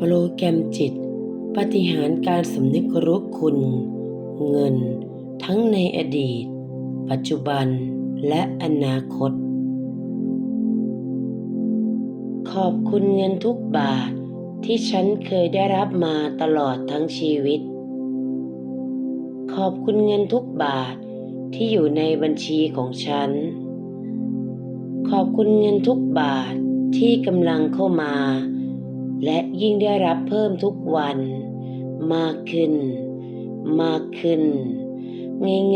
โปรแกรมจิต ปฏิหารการสำนึกรู้คุณ เงิน ทั้งในอดีต ปัจจุบันและอนาคต ขอบคุณเงินทุกบาทที่ฉันเคยได้รับมาตลอดทั้งชีวิต ขอบคุณเงินทุกบาทที่อยู่ในบัญชีของฉัน ขอบคุณเงินทุกบาทที่กำลังเข้ามา และยิ่งได้รับเพิ่มทุกวัน มากขึ้น มากขึ้น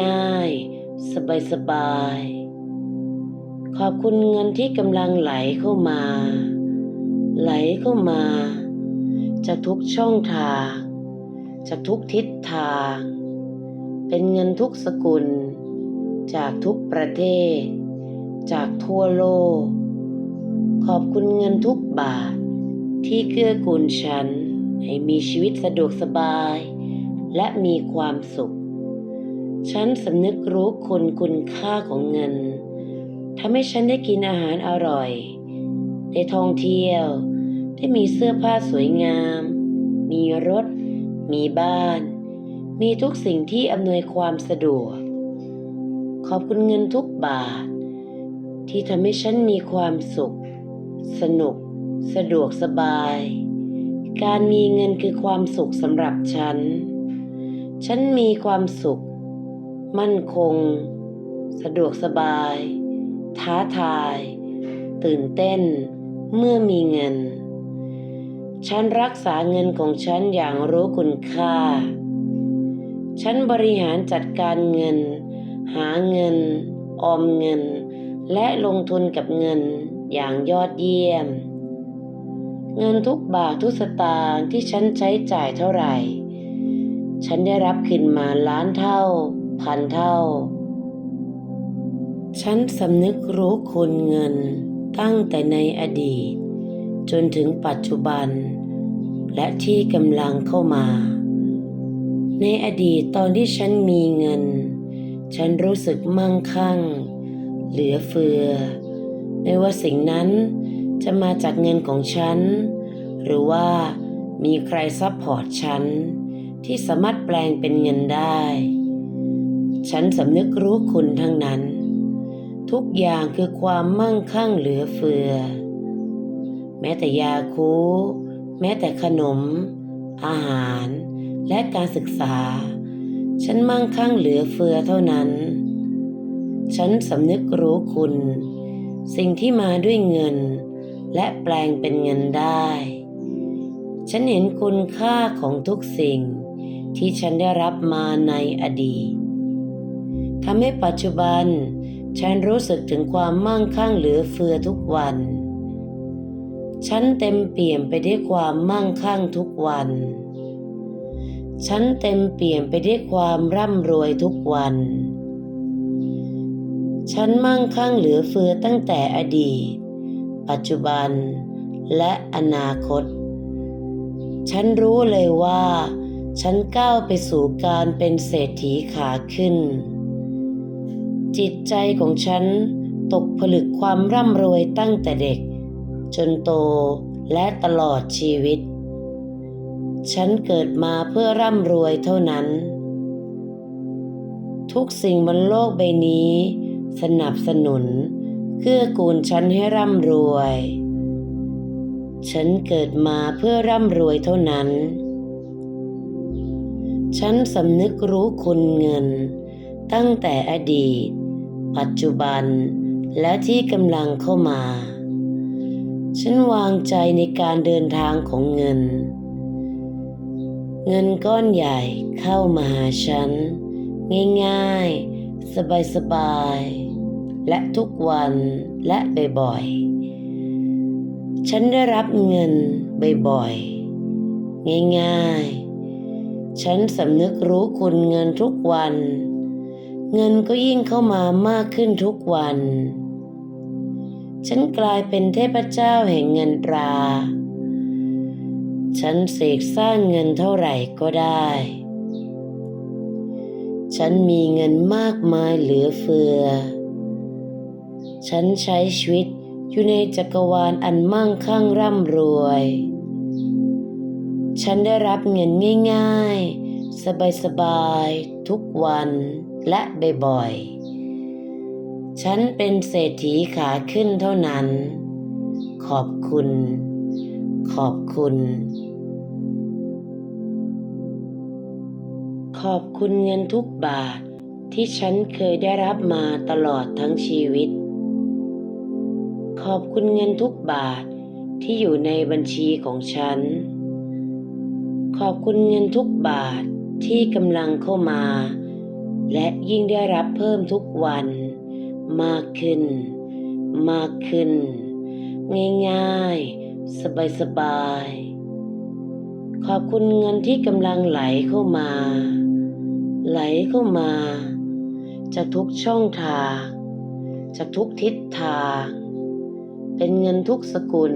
ง่ายๆ สบายๆ ขอบคุณเงินที่กำลังไหลเข้ามา ไหลเข้ามา จากทุกช่องทาง จากทุกทิศทาง เป็นเงินทุกสกุล จากทุกประเทศ จากทั่วโลก ขอบคุณเงินทุกบาท ที่เกื้อกูลฉันให้มีชีวิตสะดวกสบาย และมีความสุข ฉันสำนึกรู้คุณคุณค่าของเงินทำให้ฉันได้กินอาหารอร่อย ได้ท่องเที่ยว ได้มีเสื้อผ้าสวยงาม มีรถ มีบ้าน มีทุกสิ่งที่อำนวยความสะดวก ขอบคุณเงินทุกบาท ที่ทำให้ฉันมีความสุข สนุก สะดวกสบาย การมีเงินคือความสุขสำหรับฉัน ฉันมีความสุข มั่นคง สะดวกสบาย ท้าทาย ตื่นเต้น เมื่อมีเงิน ฉันรักษาเงินของฉันอย่างรู้คุณค่า ฉันบริหารจัดการเงิน หาเงิน ออมเงิน และลงทุนกับเงินอย่างยอดเยี่ยม เงินทุกบาททุกสตางค์ที่ฉันใช้จ่ายเท่าไหร่ ฉันได้รับคืนมาล้านเท่า พันเท่า ฉันสำนึกรู้คุณเงินตั้งแต่ในอดีต จนถึงปัจจุบัน และที่กำลังเข้ามา ในอดีตตอนที่ฉันมีเงิน ฉันรู้สึกมั่งคั่ง เหลือเฟือ ไม่ว่าสิ่งนั้น จะมาจากเงินของฉัน หรือว่ามีใครซัพพอร์ตฉัน ที่สามารถแปลงเป็นเงินได้ ฉันสำนึกรู้คุณทั้งนั้น ทุกอย่างคือความมั่งคั่งเหลือเฟือ แม้แต่ยาคูแม้แต่ขนม อาหาร และการศึกษา ฉันมั่งคั่งเหลือเฟือเท่านั้น ฉันสำนึกรู้คุณ สิ่งที่มาด้วยเงิน และแปลงเป็นเงินได้ ฉันเห็นคุณค่าของทุกสิ่งที่ฉันได้รับมาในอดีตทำให้ปัจจุบัน ฉันรู้สึกถึงความมั่งคั่งเหลือเฟือทุกวัน ฉันเต็มเปี่ยมไปด้วยความมั่งคั่งทุกวัน ฉันเต็มเปี่ยมไปด้วยความร่ำรวยทุกวัน ฉันมั่งคั่งเหลือเฟือตั้งแต่อดีต ปัจจุบัน และอนาคต ฉันรู้เลยว่า ฉันก้าวไปสู่การเป็นเศรษฐีขาขึ้น จิตใจของฉันตกผลึกความร่ำรวยตั้งแต่เด็ก จนโตและตลอดชีวิต ฉันเกิดมาเพื่อร่ำรวยเท่านั้น ทุกสิ่งบนโลกใบนี้ สนับสนุน เกื้อกูลฉันให้ร่ำรวย ฉันเกิดมาเพื่อร่ำรวยเท่านั้น ฉันสำนึกรู้คุณเงิน ตั้งแต่อดีต ปัจจุบัน และที่กำลังเข้ามา ฉันวางใจในการเดินทางของเงิน เงินก้อนใหญ่เข้ามาหาฉัน ง่ายๆ สบายๆ และทุกวันและบ่อยๆ ฉันได้รับเงินบ่อยๆ ง่ายๆ ฉันสำนึกรู้คุณเงินทุกวัน เงินก็ยิ่งเข้ามามากขึ้นทุกวัน ฉันกลายเป็นเทพเจ้าแห่งเงินตรา ฉันเสกสร้างเงินเท่าไหร่ก็ได้ ฉันมีเงินมากมายเหลือเฟือ ฉันใช้ชีวิตอยู่ในจักรวาลอันมั่งคั่งร่ำรวย ฉันได้รับเงินง่ายๆ สบายๆ ทุกวันและบ่อยๆ ฉันเป็นเศรษฐีขาขึ้นเท่านั้น ขอบคุณ ขอบคุณ ขอบคุณเงินทุกบาทที่ฉันเคยได้รับมาตลอดทั้งชีวิต ขอบคุณเงินทุกบาทที่อยู่ในบัญชีของฉัน ขอบคุณเงินทุกบาทที่กำลังเข้ามา และยิ่งได้รับเพิ่มทุกวัน มากขึ้น มากขึ้น ง่ายๆ สบายๆ ขอบคุณเงินที่กำลังไหลเข้ามา ไหลเข้ามา จากทุกช่องทางจากทุกทิศทาง เป็นเงินทุกสกุล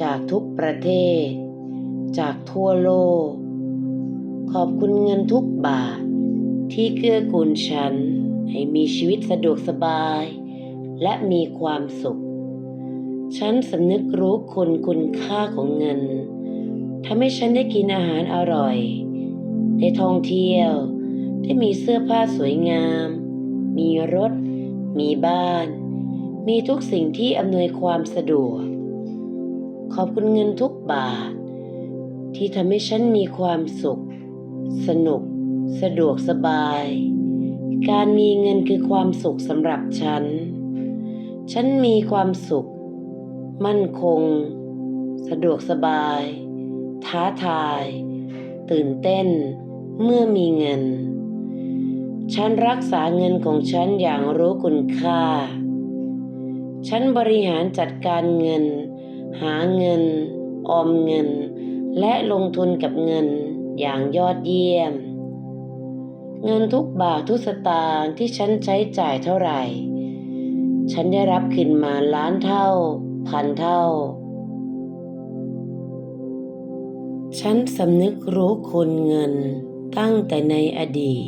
จากทุกประเทศ จากทั่วโลก ขอบคุณเงินทุกบาท ที่เกื้อกูลฉัน ให้มีชีวิตสะดวกสบาย และมีความสุข ฉันสำนึกรู้คุณคุณค่าของเงินทำให้ฉันได้กินอาหารอร่อย ได้ท่องเที่ยว ได้มีเสื้อผ้าสวยงาม มีรถ มีบ้าน มีทุกสิ่งที่อำนวยความสะดวก ขอบคุณเงินทุกบาท ที่ทำให้ฉันมีความสุข สนุก สะดวกสบาย การมีเงินคือความสุขสำหรับฉัน ฉันมีความสุข มั่นคง สะดวกสบาย ท้าทาย ตื่นเต้น เมื่อมีเงิน ฉันรักษาเงินของฉันอย่างรู้คุณค่า ฉันบริหารจัดการเงิน หาเงิน ออมเงิน และลงทุนกับเงินอย่างยอดเยี่ยม เงินทุกบาททุกสตางค์ที่ฉันใช้จ่ายเท่าไหร่ ฉันได้รับคืนมาล้านเท่า พันเท่า ฉันสำนึกรู้คุณเงินตั้งแต่ในอดีต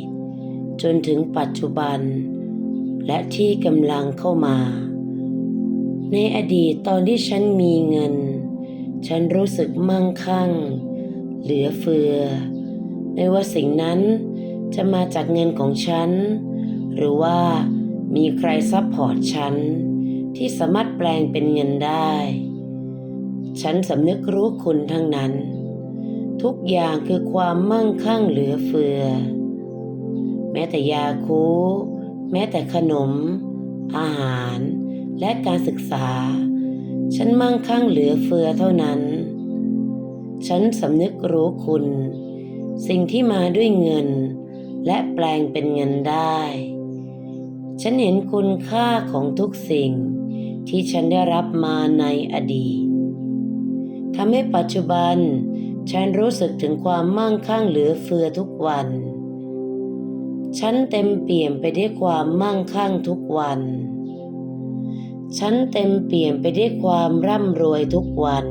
จนถึงปัจจุบัน และที่กำลังเข้ามา ในอดีตตอนที่ฉันมีเงิน ฉันรู้สึกมั่งคั่ง เหลือเฟือ ไม่ว่าสิ่งนั้นจะมาจากเงินของฉัน หรือว่ามีใครซัพพอร์ตฉัน ที่สามารถแปลงเป็นเงินได้ ฉันสำนึกรู้คุณทั้งนั้น ทุกอย่างคือความมั่งคั่งเหลือเฟือ แม้แต่ยาคู แม้แต่ขนม อาหาร และการศึกษา ฉันมั่งคั่งเหลือเฟือเท่านั้น ฉันสำนึกรู้คุณ สิ่งที่มาด้วยเงิน และแปลงเป็นเงินได้ ฉันเห็นคุณค่าของทุกสิ่งที่ฉันได้รับมาในอดีตทำให้ปัจจุบัน ฉันรู้สึกถึงความมั่งคั่งเหลือเฟือทุกวัน ฉันเต็มเปี่ยมไปด้วยความมั่งคั่งทุกวัน ฉันเต็มเปี่ยมไปด้วยความร่ำรวยทุกวัน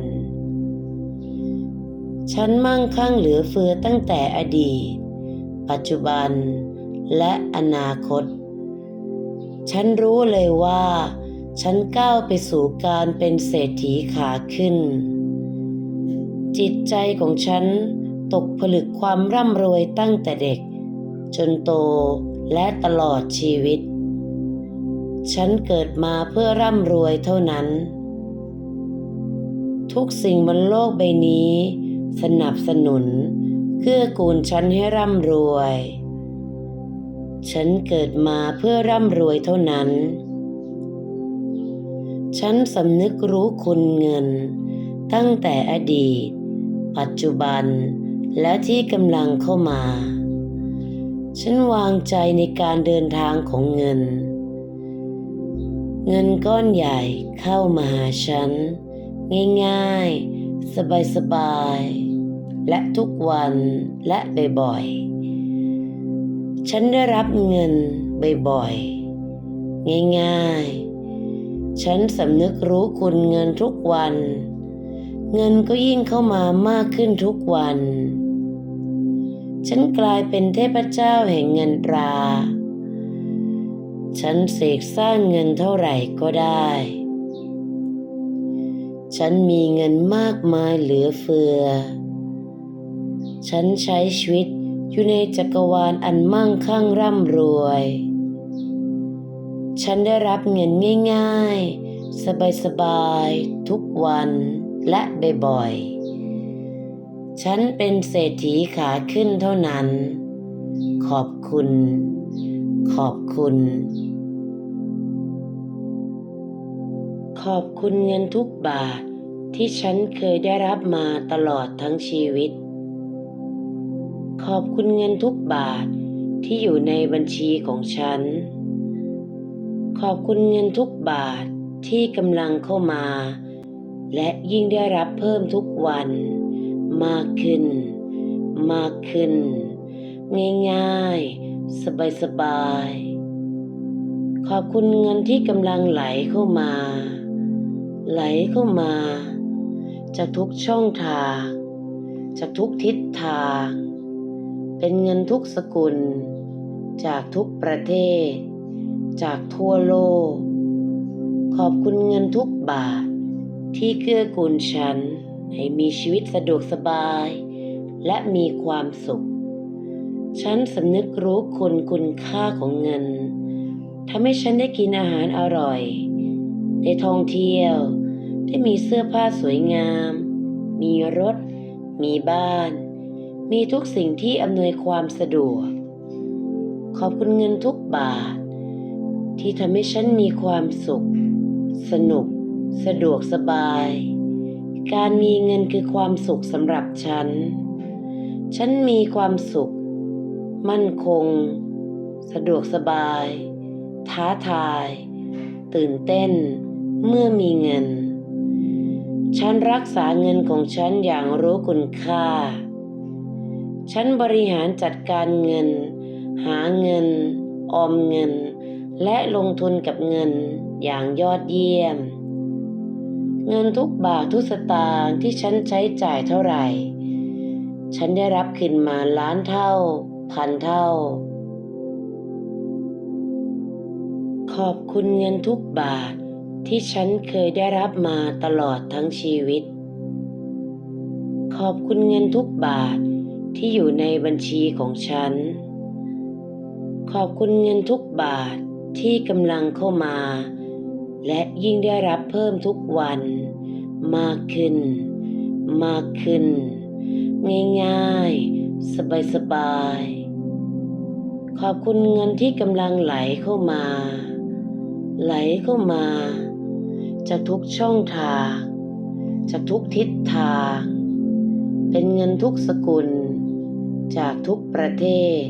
ฉันมั่งคั่งเหลือเฟือตั้งแต่อดีต ปัจจุบัน และอนาคต ฉันรู้เลยว่า ฉันก้าวไปสู่การเป็นเศรษฐีขาขึ้น จิตใจของฉันตกผลึกความร่ำรวยตั้งแต่เด็ก จนโตและตลอดชีวิต ฉันเกิดมาเพื่อร่ำรวยเท่านั้น ทุกสิ่งบนโลกใบนี้ สนับสนุนเกื้อกูลฉันให้ร่ำรวย ฉันเกิดมาเพื่อร่ำรวยเท่านั้น ฉันสำนึกรู้คุณเงิน ตั้งแต่อดีต ปัจจุบัน และที่กำลังเข้ามา ฉันวางใจในการเดินทางของเงิน เงินก้อนใหญ่เข้ามาหาฉัน ง่ายๆ สบายๆ และทุกวันและบ่อยๆ ฉันได้รับเงินบ่อยๆ ง่ายๆ ฉันสำนึกรู้คุณเงินทุกวัน เงินก็ยิ่งเข้ามามากขึ้นทุกวัน ฉันกลายเป็นเทพเจ้าแห่งเงินตรา ฉันเสกสร้างเงินเท่าไหร่ก็ได้ ฉันมีเงินมากมายเหลือเฟือ ฉันใช้ชีวิตอยู่ในจักรวาลอันมั่งคั่งร่ำรวย ฉันได้รับเงินง่ายๆ สบายๆ ทุกวันและบ่อยๆ ฉันเป็นเศรษฐีขาขึ้นเท่านั้น ขอบคุณ ขอบคุณ ขอบคุณเงินทุกบาทที่ฉันเคยได้รับมาตลอดทั้งชีวิต ขอบคุณเงินทุกบาทที่อยู่ในบัญชีของฉัน ขอบคุณเงินทุกบาทที่กำลังเข้ามา และยิ่งได้รับเพิ่มทุกวัน มากขึ้น มากขึ้น ง่ายๆ สบายๆขอบคุณเงินที่กำลังไหลเข้ามา ไหลเข้ามา จากทุกช่องทาง จากทุกทิศทาง เป็นเงินทุกสกุล จากทุกประเทศ จากทั่วโลก ขอบคุณเงินทุกบาท ที่เกื้อกูลฉัน ให้มีชีวิตสะดวกสบาย และมีความสุข ฉันสำนึกรู้คุณคุณค่าของเงินทำให้ฉันได้กินอาหารอร่อย ได้ท่องเที่ยว ได้มีเสื้อผ้าสวยงาม มีรถ มีบ้าน มีทุกสิ่งที่อำนวยความสะดวก ขอบคุณเงินทุกบาท ที่ทำให้ฉันมีความสุข สนุก สะดวกสบาย การมีเงินคือความสุขสำหรับฉัน ฉันมีความสุข มั่นคง สะดวกสบาย ท้าทาย ตื่นเต้นเมื่อมีเงิน ฉันรักษาเงินของฉันอย่างรู้คุณค่า ฉันบริหารจัดการเงิน หาเงิน ออมเงิน และลงทุนกับเงินอย่างยอดเยี่ยม เงินทุกบาททุกสตางค์ที่ฉันใช้จ่ายเท่าไหร่ ฉันได้รับคืนมาล้านเท่า พันเท่า ขอบคุณเงินทุกบาท ที่ฉันเคยได้รับมาตลอดทั้งชีวิต ขอบคุณเงินทุกบาทที่อยู่ในบัญชีของฉัน ขอบคุณเงินทุกบาทที่กำลังเข้ามา และยิ่งได้รับเพิ่มทุกวัน มากขึ้น มากขึ้น ง่ายๆ สบายๆขอบคุณเงินที่กำลังไหลเข้ามา ไหลเข้ามา จากทุกช่องทาง จากทุกทิศทาง เป็นเงินทุกสกุล จากทุกประเทศ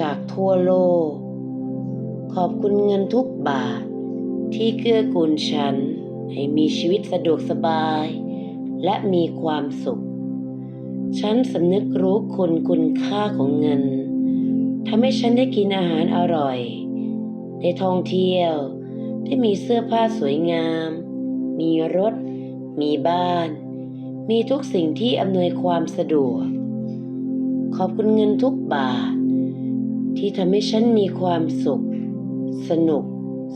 จากทั่วโลก ขอบคุณเงินทุกบาท ที่เกื้อกูลฉัน ให้มีชีวิตสะดวกสบาย และมีความสุข ฉันสำนึกรู้คุณคุณค่าของเงินทำให้ฉันได้กินอาหารอร่อย ได้ท่องเที่ยว ได้มีเสื้อผ้าสวยงาม มีรถ มีบ้าน มีทุกสิ่งที่อำนวยความสะดวก ขอบคุณเงินทุกบาท ที่ทำให้ฉันมีความสุข สนุก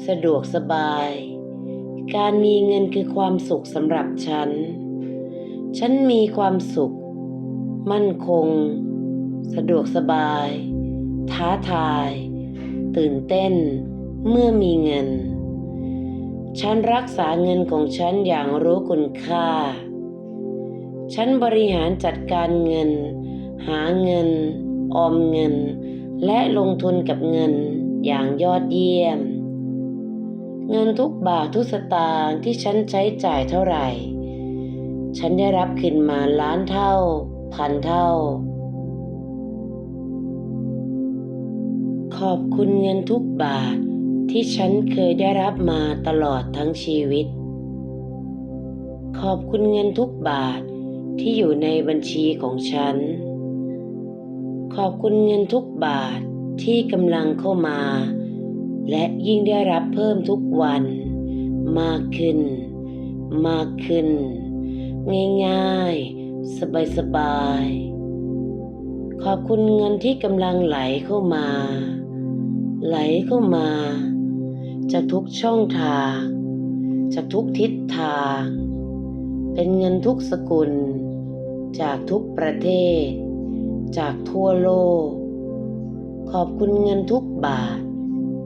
สะดวกสบาย การมีเงินคือความสุขสำหรับฉัน ฉันมีความสุข มั่นคง สะดวกสบาย ท้าทาย ตื่นเต้นเมื่อมีเงิน ฉันรักษาเงินของฉันอย่างรู้คุณค่า ฉันบริหารจัดการเงิน หาเงิน ออมเงิน และลงทุนกับเงินอย่างยอดเยี่ยม เงินทุกบาททุกสตางค์ที่ฉันใช้จ่ายเท่าไหร่ ฉันได้รับคืนมาล้านเท่า พันเท่า ขอบคุณเงินทุกบาท ที่ฉันเคยได้รับมาตลอดทั้งชีวิต ขอบคุณเงินทุกบาทที่อยู่ในบัญชีของฉัน ขอบคุณเงินทุกบาทที่กำลังเข้ามา และยิ่งได้รับเพิ่มทุกวัน มากขึ้น มากขึ้น ง่ายๆ สบายๆขอบคุณเงินที่กำลังไหลเข้ามา ไหลเข้ามา จากทุกช่องทาง จากทุกทิศทาง เป็นเงินทุกสกุล จากทุกประเทศ จากทั่วโลก ขอบคุณเงินทุกบาท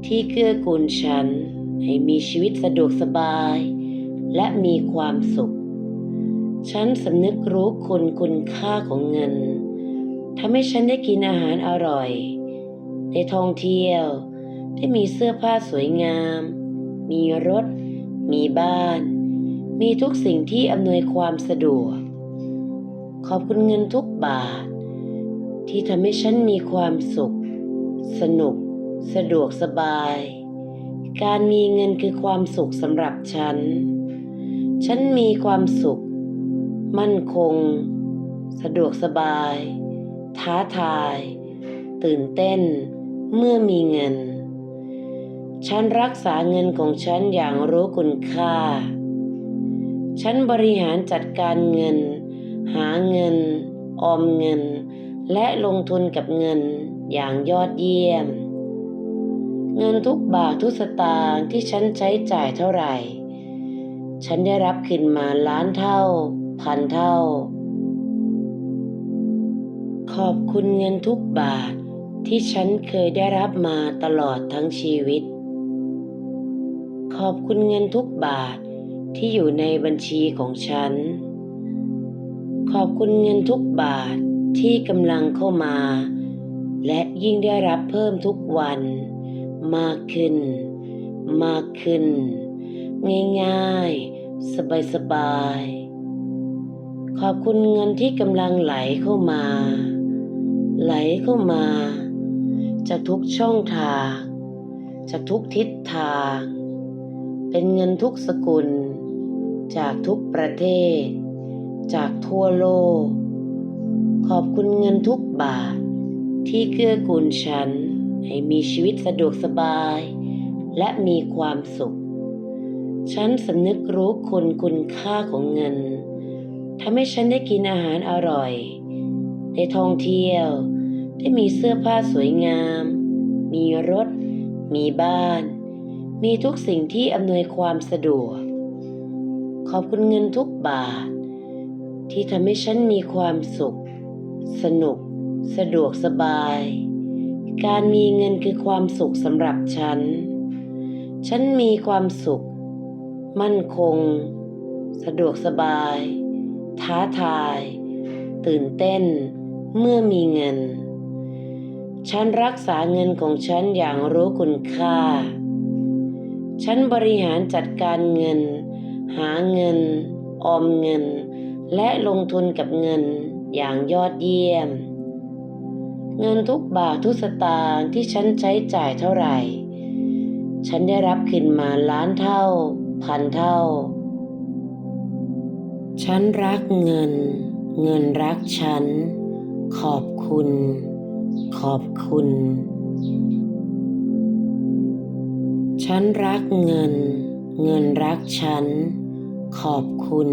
ที่เกื้อกูลฉัน ให้มีชีวิตสะดวกสบาย และมีความสุข ฉันสำนึกรู้คุณคุณค่าของเงินทำให้ฉันได้กินอาหารอร่อย ได้ท่องเที่ยว ได้มีเสื้อผ้าสวยงาม มีรถ มีบ้าน มีทุกสิ่งที่อำนวยความสะดวก ขอบคุณเงินทุกบาท ที่ทำให้ฉันมีความสุข สนุก สะดวกสบาย การมีเงินคือความสุขสำหรับฉัน ฉันมีความสุข มั่นคง สะดวกสบาย ท้าทาย ตื่นเต้นเมื่อมีเงิน ฉันรักษาเงินของฉันอย่างรู้คุณค่า ฉันบริหารจัดการเงิน หาเงิน ออมเงิน และลงทุนกับเงินอย่างยอดเยี่ยม เงินทุกบาททุกสตางค์ที่ฉันใช้จ่ายเท่าไหร่ ฉันได้รับคืนมาล้านเท่า พันเท่า ขอบคุณเงินทุกบาทที่ฉันเคยได้รับมาตลอดทั้งชีวิต ขอบคุณเงินทุกบาทที่อยู่ในบัญชีของฉัน ขอบคุณเงินทุกบาทที่กำลังเข้ามา และยิ่งได้รับเพิ่มทุกวัน มากขึ้น มากขึ้น ง่ายๆ สบายๆ ขอบคุณเงินที่กำลังไหลเข้ามา ไหลเข้ามา จากทุกช่องทาง จากทุกทิศทาง เป็นเงินทุกสกุล จากทุกประเทศ จากทั่วโลก ขอบคุณเงินทุกบาท ที่เกื้อกูลฉัน ให้มีชีวิตสะดวกสบาย และมีความสุข ฉันสำนึกรู้คุณคุณค่าของเงินทำให้ฉันได้กินอาหารอร่อย ได้ท่องเที่ยว ได้มีเสื้อผ้าสวยงาม มีรถ มีบ้าน มีทุกสิ่งที่อำนวยความสะดวก ขอบคุณเงินทุกบาท ที่ทำให้ฉันมีความสุข สนุก สะดวกสบาย การมีเงินคือความสุขสำหรับฉัน ฉันมีความสุข มั่นคง สะดวกสบาย ท้าทาย ตื่นเต้น เมื่อมีเงิน ฉันรักษาเงินของฉันอย่างรู้คุณค่า ฉันบริหารจัดการเงิน หาเงิน ออมเงิน และลงทุนกับเงินอย่างยอดเยี่ยม เงินทุกบาททุกสตางค์ที่ฉันใช้จ่ายเท่าไหร่ ฉันได้รับคืนมาล้านเท่า พันเท่า ฉันรักเงิน เงินรักฉัน ขอบคุณ ขอบคุณ ฉันรักเงิน เงินรักฉัน ขอบคุณ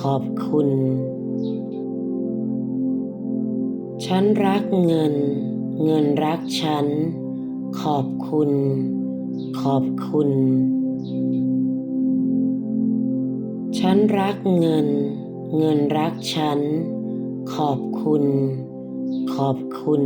ขอบคุณ ฉันรักเงิน เงินรักฉัน ขอบคุณ ขอบคุณ ฉันรักเงิน เงินรักฉัน ขอบคุณ ขอบคุณ